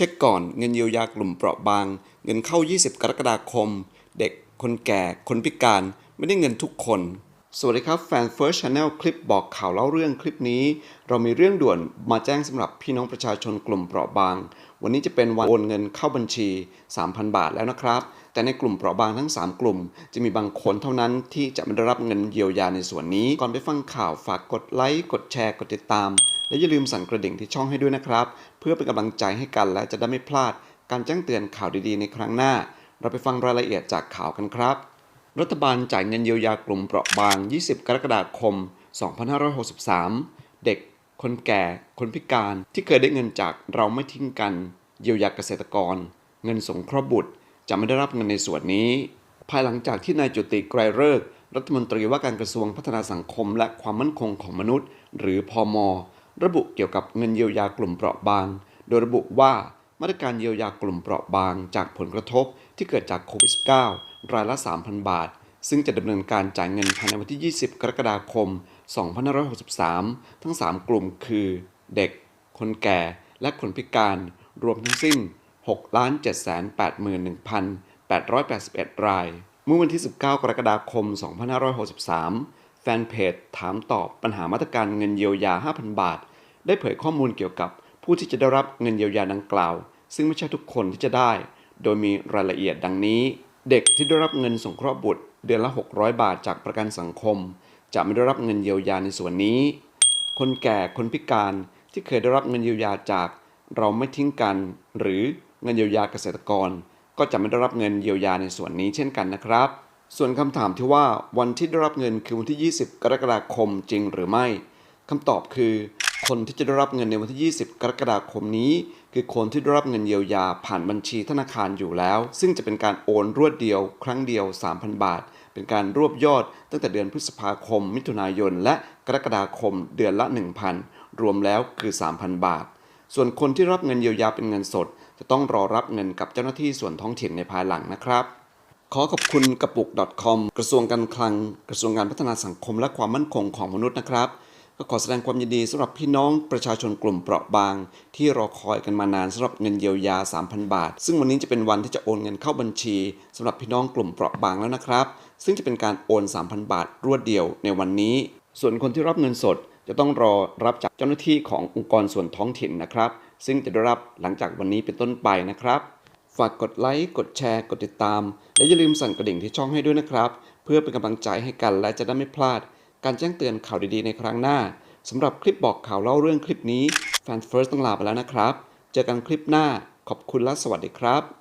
ช็คก่อนเงินเยียวยากลุ่มเปราะบาง เงินเข้า 20 กรกฎาคม เด็กคนแก่คนพิการไม่ได้เงินทุกคน สวัสดีครับแฟน First Channel คลิปบอกข่าวเล่าเรื่องคลิปนี้ เรามีเรื่องด่วนมาแจ้งสำหรับพี่น้องประชาชนกลุ่มเปราะบาง วันนี้จะเป็นวันโอนเงินเข้าบัญชี 3,000 บาทแล้วนะครับ แต่ในกลุ่มเปราะบางทั้ง 3 กลุ่ม จะมีบางคนเท่านั้นที่จะไม่ได้รับเงินเยียวยาในส่วนนี้ ก่อนไปฟังข่าวฝากกดไลค์กดแชร์กดติดตาม และอย่าลืมสั่นกระดิ่งที่ช่องให้ด้วยนะครับ เพื่อเป็นกำลังใจให้กันและจะได้ไม่พลาด การแจ้งเตือนข่าวดีๆ ในครั้งหน้า เราไปฟังรายละเอียดจากข่าวกันครับ รัฐบาลจ่ายเงินเยียวยากลุ่มเปราะบาง 20 กรกฎาคม 2563 เด็ก คนแก่ คนพิการที่เคยได้เงินจากเราไม่ทิ้งกัน เยียวยาเกษตรกร เงินสงเคราะห์บุตร จะไม่ได้รับเงินในส่วนนี้ ภายหลังจากที่นายจุติไกรฤกษ์รัฐมนตรีว่าการกระทรวงพัฒนาสังคมและความมั่นคงของมนุษย์ หรือพอม ระบุเกี่ยวกับเงินเยียวยากลุ่มเปราะบาง โดยระบุว่ามาตรการเยียวยากลุ่มเปราะบางจากผลกระทบที่เกิดจากโควิด -19 รายละ 3,000 บาท ซึ่งจะดำเนินการจ่ายเงินภายในวันที่ 20 กรกฎาคม 2563 ทั้ง 3 กลุ่มคือ เด็ก คนแก่ และคนพิการ รวมทั้งสิ้น 6,781,881 ราย เมื่อวันที่ 19 กรกฎาคม 2563 แฟนเพจถามตอบปัญหามาตรการเงินเยียวยา 5,000 บาท ได้เผยข้อมูลเกี่ยวกับผู้ที่จะได้รับเงินเยียวยาดังกล่าว ซึ่งไม่ใช่ทุกคนที่จะได้ โดยมีรายละเอียดดังนี้ เด็กที่ได้รับเงินสงเคราะห์บุตร เดือนละ 600 บาทจากประกันสังคม จะไม่ได้รับเงินเยียวยาในส่วนนี้ คนแก่คนพิการที่เคยได้รับเงินเยียวยาจาก เราไม่ทิ้งกัน หรือเงินเยียวยาเกษตรกร ก็จะไม่ได้รับเงินเยียวยาในส่วนนี้เช่นกันนะครับ ส่วนคำถามที่ว่าวันที่ได้รับเงินคือวันที่ 20 กรกฎาคมจริงหรือไม่คำตอบคือ คนที่จะได้รับเงินในวันที่ 20 กรกฎาคมนี้ คือคนที่ได้รับเงินเยียวยาผ่านบัญชีธนาคารอยู่แล้ว ซึ่งจะเป็นการโอนรวดเดียว ครั้งเดียว 3,000 บาท เป็นการรวบยอดตั้งแต่เดือนพฤษภาคม มิถุนายน และกรกฎาคมเดือนละ 1,000 รวมแล้วคือ 3,000 บาท ส่วนคนที่รับเงินเยียวยาเป็นเงินสด จะต้องรอรับเงินกับเจ้าหน้าที่ส่วนท้องถิ่นในภายหลังนะครับขอขอบคุณกระปุก .com กระทรวงการคลัง กระทรวงการพัฒนาสังคมและความมั่นคงของมนุษย์นะครับ ก็ขอแสดงความยินดีสำหรับพี่น้องประชาชนกลุ่มเปราะบาง ที่รอคอยกันมานานสำหรับเงินเยียวยา 3,000 บาท ซึ่งวันนี้จะเป็นวันที่จะโอนเงินเข้าบัญชีสำหรับพี่น้องกลุ่มเปราะบางแล้วนะครับ ซึ่งจะเป็นการโอน 3,000 บาทรวดเดียวในวันนี้ ส่วนคนที่รับเงินสดจะต้องรอรับจากเจ้าหน้าที่ขององค์กรส่วนท้องถิ่นนะครับ ซึ่งจะได้รับหลังจากวันนี้เป็นต้นไปนะครับ ฝากกดไลค์ กดแชร์ กดติดตาม และอย่าลืมสั่นกระดิ่งที่ช่องให้ด้วยนะครับ เพื่อเป็นกำลังใจให้กันและจะได้ไม่พลาด การแจ้งเตือนข่าวดีๆในครั้งหน้าสำหรับคลิปบอกข่าวเล่าเรื่องคลิปนี้แฟนเฟิร์สต้องลาไปแล้วนะครับ เจอกันคลิปหน้าขอบคุณและสวัสดีครับ